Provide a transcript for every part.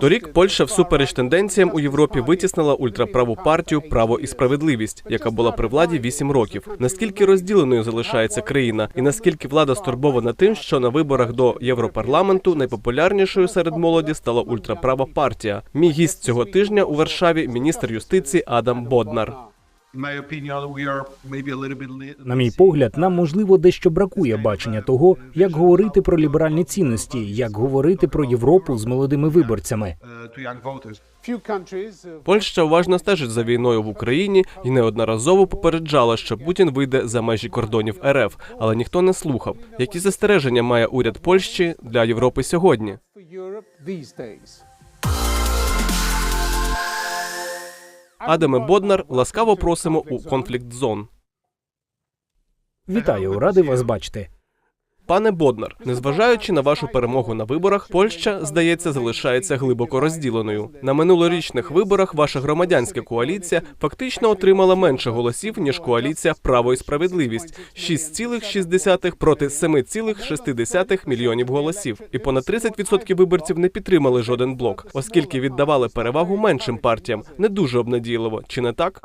Торік Польща всупереч тенденціям у Європі витіснила ультраправу партію Право і справедливість, яка була при владі 8 років. Наскільки розділеною залишається країна, і наскільки влада стурбована тим, що на виборах до Європарламенту найпопулярнішою серед молоді стала ультраправа партія. Мій гість цього тижня у Варшаві міністр юстиції Адам Боднар. На мій погляд, нам можливо дещо бракує бачення того, як говорити про ліберальні цінності, як говорити про Європу з молодими виборцями. uh, Польща уважно стежить за війною в Україні і неодноразово попереджала, що Путін вийде за межі кордонів РФ, але ніхто не слухав. Які застереження має уряд Польщі для Європи сьогодні? Адаме Боднар, ласкаво просимо у конфлікт зон. Вітаю, радий вас бачити. Пане Боднар, незважаючи на вашу перемогу на виборах, Польща, здається, залишається глибоко розділеною. На минулорічних виборах ваша громадянська коаліція фактично отримала менше голосів ніж коаліція Право і справедливість 6,6 проти 7,6 мільйонів голосів. І понад 30% виборців не підтримали жоден блок, оскільки віддавали перевагу меншим партіям. Не дуже обнадійливо, чи не так?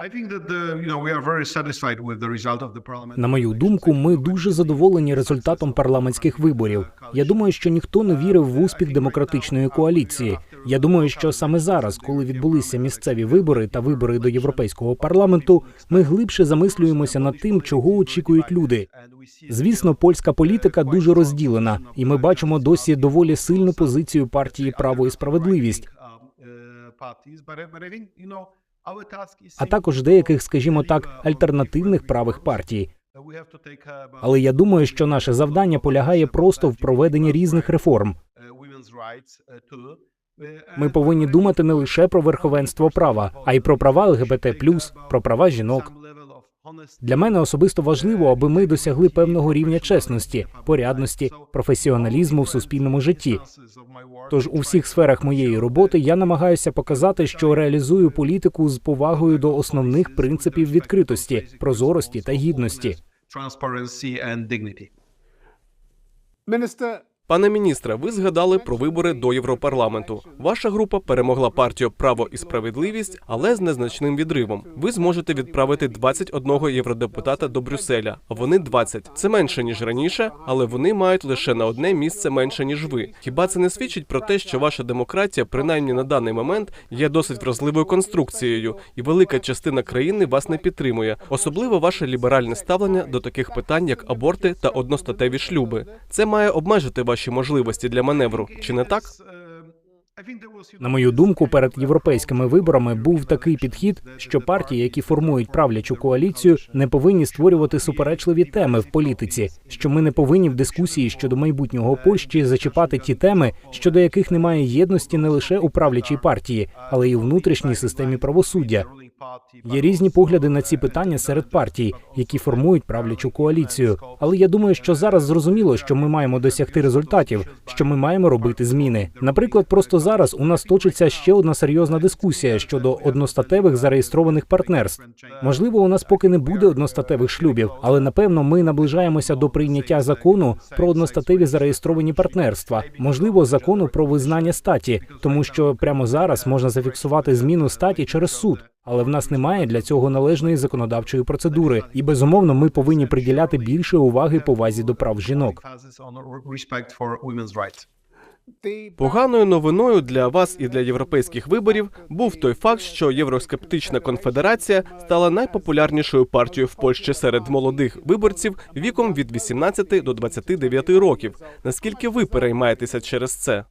На мою думку, ми дуже задоволені результатом парламентських виборів. Я думаю, що ніхто не вірив в успіх демократичної коаліції. Я думаю, що саме зараз, коли відбулися місцеві вибори та вибори до європейського парламенту, ми глибше замислюємося над тим, чого очікують люди. Звісно, польська політика дуже розділена, і ми бачимо досі доволі сильну позицію партії Право і справедливість, а також деяких, скажімо так, альтернативних правих партій. Але я думаю, що наше завдання полягає просто в проведенні різних реформ. Ми повинні думати не лише про верховенство права, а й про права ЛГБТ+, про права жінок. Для мене особисто важливо, аби ми досягли певного рівня чесності, порядності, професіоналізму в суспільному житті. Тож у всіх сферах моєї роботи я намагаюся показати, що реалізую політику з повагою до основних принципів відкритості, прозорості та гідності. Пане міністре, ви згадали про вибори до Європарламенту. Ваша група перемогла партію Право і справедливість, але з незначним відривом. Ви зможете відправити 21 євродепутата до Брюсселя. Вони 20. Це менше ніж раніше, але вони мають лише на одне місце менше ніж ви. Хіба це не свідчить про те, що ваша демократія, принаймні на даний момент, є досить вразливою конструкцією, і велика частина країни вас не підтримує, особливо ваше ліберальне ставлення до таких питань, як аборти та одностатеві шлюби. Це має обмежити ваші можливості для маневру, чи не так? На мою думку, перед європейськими виборами був такий підхід, що партії, які формують правлячу коаліцію, не повинні створювати суперечливі теми в політиці. Що ми не повинні в дискусії щодо майбутнього Польщі зачіпати ті теми, щодо яких немає єдності не лише у правлячій партії, але й у внутрішній системі правосуддя. Є різні погляди на ці питання серед партій, які формують правлячу коаліцію. Але я думаю, що зараз зрозуміло, що ми маємо досягти результатів, що ми маємо робити зміни. Наприклад, просто зараз у нас точиться ще одна серйозна дискусія щодо одностатевих зареєстрованих партнерств. Можливо, у нас поки не буде одностатевих шлюбів, але напевно ми наближаємося до прийняття закону про одностатеві зареєстровані партнерства, можливо, закону про визнання статі, тому що прямо зараз можна зафіксувати зміну статі через суд. Але в нас немає для цього належної законодавчої процедури, і безумовно ми повинні приділяти більше уваги повазі до прав жінок. Поганою новиною для вас і для європейських виборів був той факт, що євроскептична конфедерація стала найпопулярнішою партією в Польщі серед молодих виборців віком від 18 до 29 років. Наскільки ви переймаєтеся через це?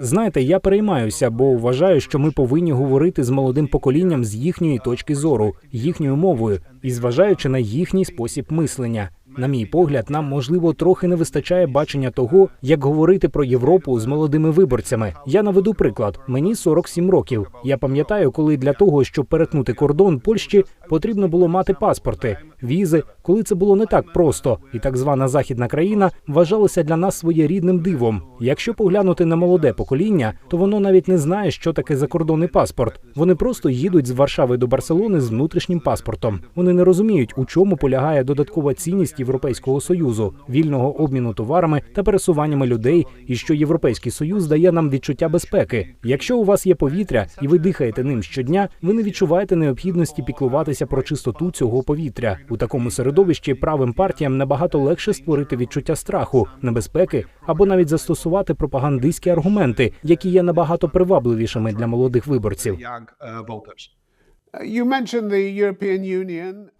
Знаєте, я переймаюся, бо вважаю, що ми повинні говорити з молодим поколінням з їхньої точки зору, їхньою мовою і зважаючи на їхній спосіб мислення. На мій погляд, нам можливо трохи не вистачає бачення того, як говорити про Європу з молодими виборцями. Я наведу приклад. Мені 47 років. Я пам'ятаю, коли для того, щоб перетнути кордон Польщі, потрібно було мати паспорти. Візи, коли це було не так просто, і так звана західна країна вважалася для нас своєрідним дивом. Якщо поглянути на молоде покоління, то воно навіть не знає, що таке закордонний паспорт. Вони просто їдуть з Варшави до Барселони з внутрішнім паспортом. Вони не розуміють, у чому полягає додаткова цінність Європейського союзу, вільного обміну товарами та пересуваннями людей, і що Європейський союз дає нам відчуття безпеки. Якщо у вас є повітря і ви дихаєте ним щодня, ви не відчуваєте необхідності піклуватися про чистоту цього повітря. У такому середовищі правим партіям набагато легше створити відчуття страху, небезпеки або навіть застосувати пропагандистські аргументи, які є набагато привабливішими для молодих виборців.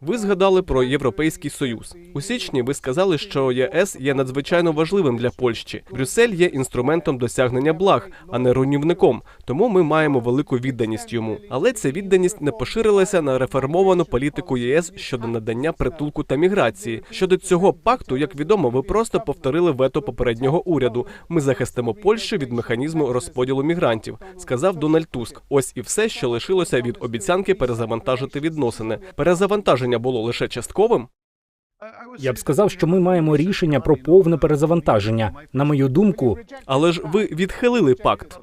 Ви згадали про Європейський Союз. У січні ви сказали, що ЄС є надзвичайно важливим для Польщі. Брюссель є інструментом досягнення благ, а не руйнівником. Тому ми маємо велику відданість йому. Але ця відданість не поширилася на реформовану політику ЄС щодо надання притулку та міграції. Щодо цього пакту, як відомо, ви просто повторили вето попереднього уряду. Ми захистимо Польщу від механізму розподілу мігрантів, сказав Дональд Туск. Ось і все, що лишилося від обіцянки перезавантажити відносини. Перезавантаження було лише частковим. Я б сказав, що ми маємо рішення про повне перезавантаження. На мою думку, Але ж ви відхилили пакт.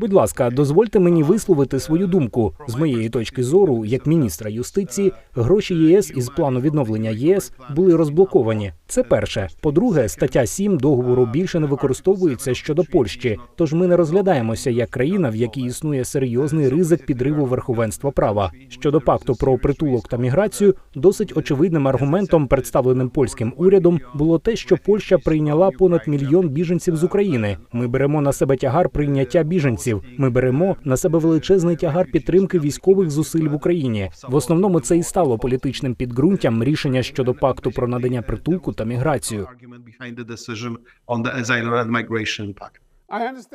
Будь ласка, дозвольте мені висловити свою думку. З моєї точки зору, як міністра юстиції, гроші ЄС із плану відновлення ЄС були розблоковані. Це перше. По-друге, стаття 7 договору більше не використовується щодо Польщі. Тож ми не розглядаємося як країна, в якій існує серйозний ризик підриву верховенства права. Щодо пакту про притулок та міграцію, досить очевидним аргументом, представленим польським урядом, було те, що Польща прийняла понад мільйон біженців з України. Ми беремо на себе тягар прийняття біженців. Ми беремо на себе величезний тягар підтримки військових зусиль в Україні. В основному це і стало політичним підґрунтям рішення щодо пакту про надання притулку та міграцію.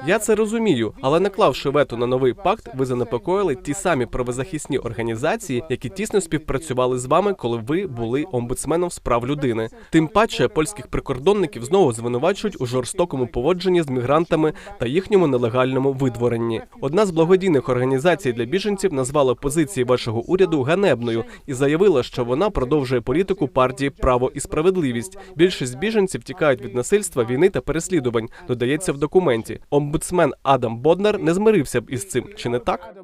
Я це розумію, але наклавши вето на новий пакт, ви занепокоїли ті самі правозахисні організації, які тісно співпрацювали з вами, коли ви були омбудсменом з прав людини. Тим паче польських прикордонників знову звинувачують у жорстокому поводженні з мігрантами та їхньому нелегальному видворенні. Одна з благодійних організацій для біженців назвала позиції вашого уряду ганебною і заявила, що вона продовжує політику партії Право і справедливість. Більшість біженців тікають від насильства, війни та переслідувань. Додається в документі. Омбудсмен Адам Боднар не змирився б із цим, чи не так?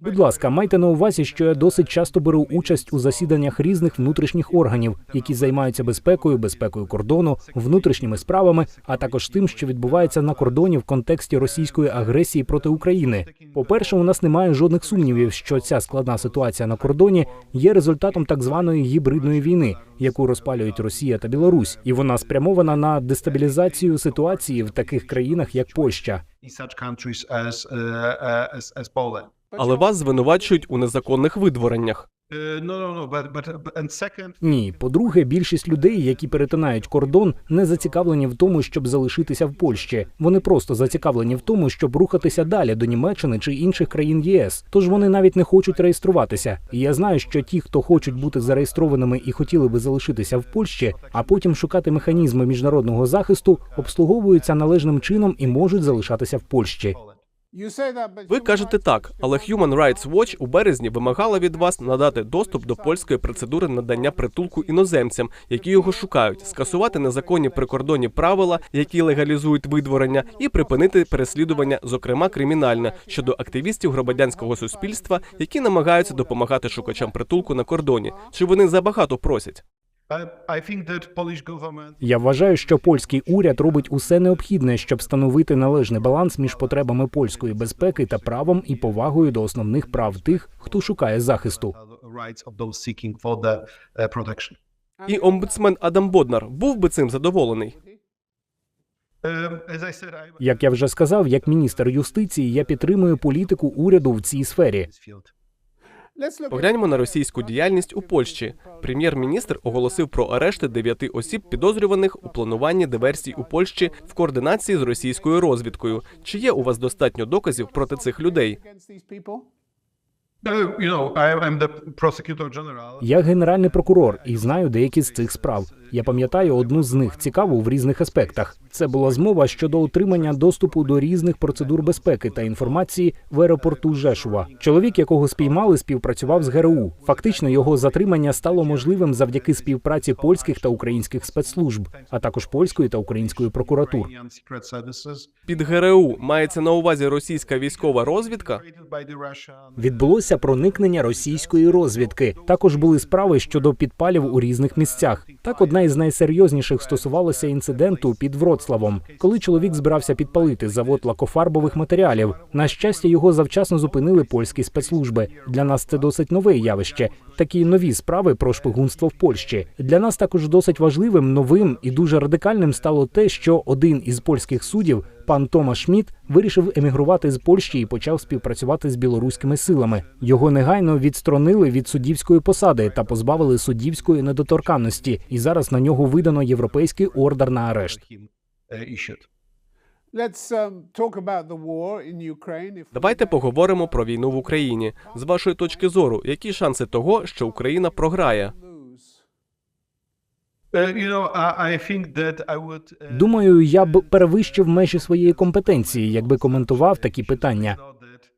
Будь ласка, майте на увазі, що я досить часто беру участь у засіданнях різних внутрішніх органів, які займаються безпекою, безпекою кордону, внутрішніми справами, а також тим, що відбувається на кордоні в контексті російської агресії проти України. По-перше, у нас немає жодних сумнівів, що ця складна ситуація на кордоні є результатом так званої гібридної війни, яку розпалюють Росія та Білорусь, і вона спрямована на дестабілізацію ситуації в таких країнах, як Польща. In such uh, uh. Але вас звинувачують у незаконних видвореннях. But but- and second, Ні, по-друге, більшість людей, які перетинають кордон, не зацікавлені в тому, щоб залишитися в Польщі. Вони просто зацікавлені в тому, щоб рухатися далі до Німеччини чи інших країн ЄС. Тож вони навіть не хочуть реєструватися. І я знаю, що ті, хто хочуть бути зареєстрованими і хотіли би залишитися в Польщі, а потім шукати механізми міжнародного захисту, обслуговуються належним чином і можуть залишатися в Польщі. Ви кажете так, але Human Rights Watch у березні вимагала від вас надати доступ до польської процедури надання притулку іноземцям, які його шукають, скасувати незаконні прикордонні правила, які легалізують видворення, і припинити переслідування, зокрема кримінальне, щодо активістів громадянського суспільства, які намагаються допомагати шукачам притулку на кордоні. Чи вони забагато просять? I, I think that Polish government Я вважаю, що польський уряд робить усе необхідне, щоб встановити належний баланс між потребами польської безпеки та правом і повагою до основних прав тих, хто шукає захисту. uh. І омбудсмен Адам Боднар був би цим задоволений. Um, Як я вже сказав, як міністр юстиції, я підтримую політику уряду в цій сфері. Погляньмо на російську діяльність у Польщі. Прем'єр-міністр оголосив про арешти дев'яти осіб, підозрюваних у плануванні диверсій у Польщі в координації з російською розвідкою. Чи є у вас достатньо доказів проти цих людей? general. Я генеральний прокурор і знаю деякі з цих справ. Я пам'ятаю одну з них цікаву в різних аспектах. Це була змова щодо отримання доступу до різних процедур безпеки та інформації в аеропорту Жешува. Чоловік, якого спіймали, співпрацював з ГРУ. Фактично, його затримання стало можливим завдяки співпраці польських та українських спецслужб, а також польської та української прокуратур. Під ГРУ мається на увазі російська військова розвідка. Відбулося проникнення російської розвідки. Також були справи щодо підпалів у різних місцях. Так, одна із найсерйозніших стосувалася інциденту під Вроцлавом, коли чоловік збирався підпалити завод лакофарбових матеріалів. На щастя, його завчасно зупинили польські спецслужби. Для нас це досить нове явище. Такі нові справи про шпигунство в Польщі. Для нас також досить важливим, новим і дуже радикальним стало те, що один із польських суддів, пан Томаш Шмідт, вирішив емігрувати з Польщі і почав співпрацювати з білоруськими силами. Його негайно відсторонили від суддівської посади та позбавили суддівської недоторканності. І зараз на нього видано європейський ордер на арешт. Давайте поговоримо про війну в Україні. З вашої точки зору, які шанси того, що Україна програє? Uh, you know, I, I think that I would. Uh, Думаю, я б перевищив межі своєї компетенції, якби коментував такі питання.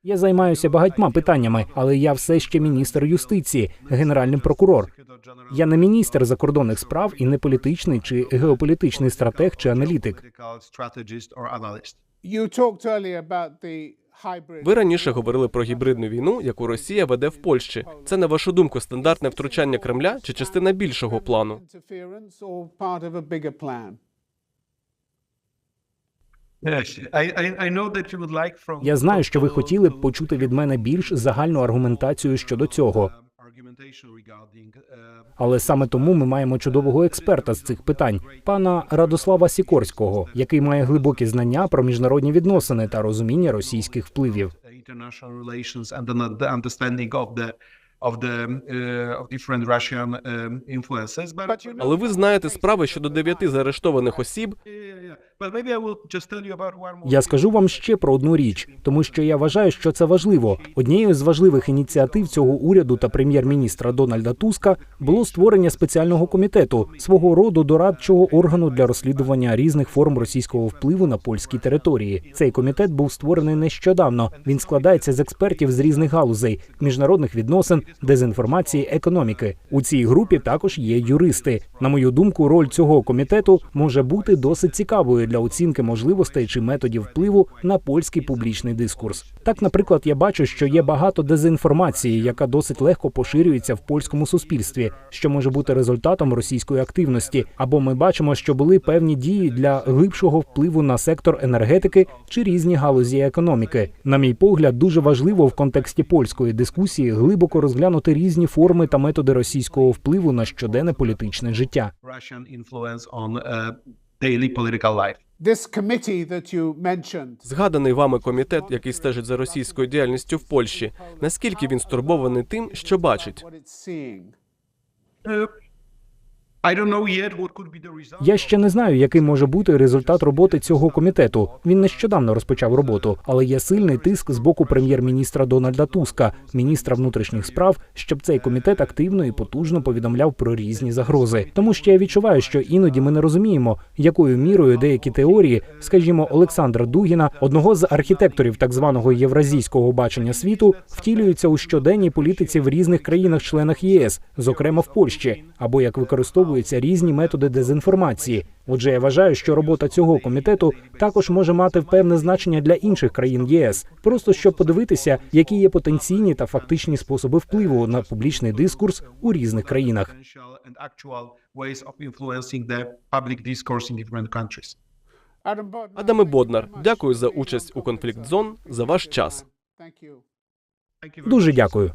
Я займаюся багатьма питаннями, але я все ще міністр юстиції, генеральний прокурор. Я не міністр закордонних справ і не політичний чи геополітичний стратег чи аналітик. Ви раніше говорили про гібридну війну, яку Росія веде в Польщі. Це на вашу думку стандартне втручання Кремля чи частина більшого плану? Я знаю, що ви хотіли б почути від мене більш загальну аргументацію щодо цього. um, argumentation uh, Але саме тому ми маємо чудового експерта з цих питань, пана Радослава Сікорського, який має глибокі знання про міжнародні відносини та розуміння російських впливів. international relations and the, the understanding of the of the of different Russian influences. But, But you know, Але ви знаєте справи щодо дев'яти заарештованих осіб, Я скажу вам ще про одну річ, тому що я вважаю, що це важливо. Однією з важливих ініціатив цього уряду та прем'єр-міністра Дональда Туска було створення спеціального комітету, свого роду дорадчого органу для розслідування різних форм російського впливу на польській території. Цей комітет був створений нещодавно. Він складається з експертів з різних галузей міжнародних відносин, дезінформації, економіки. У цій групі також є юристи. На мою думку, роль цього комітету може бути досить цікавою для оцінки можливостей чи методів впливу на польський публічний дискурс. Так, наприклад, я бачу, що є багато дезінформації, яка досить легко поширюється в польському суспільстві, що може бути результатом російської активності. Або ми бачимо, що були певні дії для глибшого впливу на сектор енергетики чи різні галузі економіки. На мій погляд, дуже важливо в контексті польської дискусії глибоко розглянути різні форми та методи російського впливу на щоденне політичне життя. Daily political life. this committee that you mentioned. згаданий вами комітет, який стежить за російською діяльністю в Польщі. Наскільки він стурбований тим, що бачить? Я ще не знаю, який може бути результат роботи цього комітету. Він нещодавно розпочав роботу, але є сильний тиск з боку прем'єр-міністра Дональда Туска, міністра внутрішніх справ, щоб цей комітет активно і потужно повідомляв про різні загрози. Тому що я відчуваю, що іноді ми не розуміємо, якою мірою деякі теорії, скажімо, Олександра Дугіна, одного з архітекторів так званого євразійського бачення світу, втілюються у щоденній політиці в різних країнах-членах ЄС, зокрема в Польщі, або як використовуються різні методи дезінформації. Отже, я вважаю, що робота цього комітету також може мати певне значення для інших країн єС, просто щоб подивитися, які є потенційні та фактичні способи впливу на публічний дискурс у різних країнах. Адаме Боднар, дякую за участь у конфлікт зон, за ваш час. Thank you. Thank you very Дуже дякую.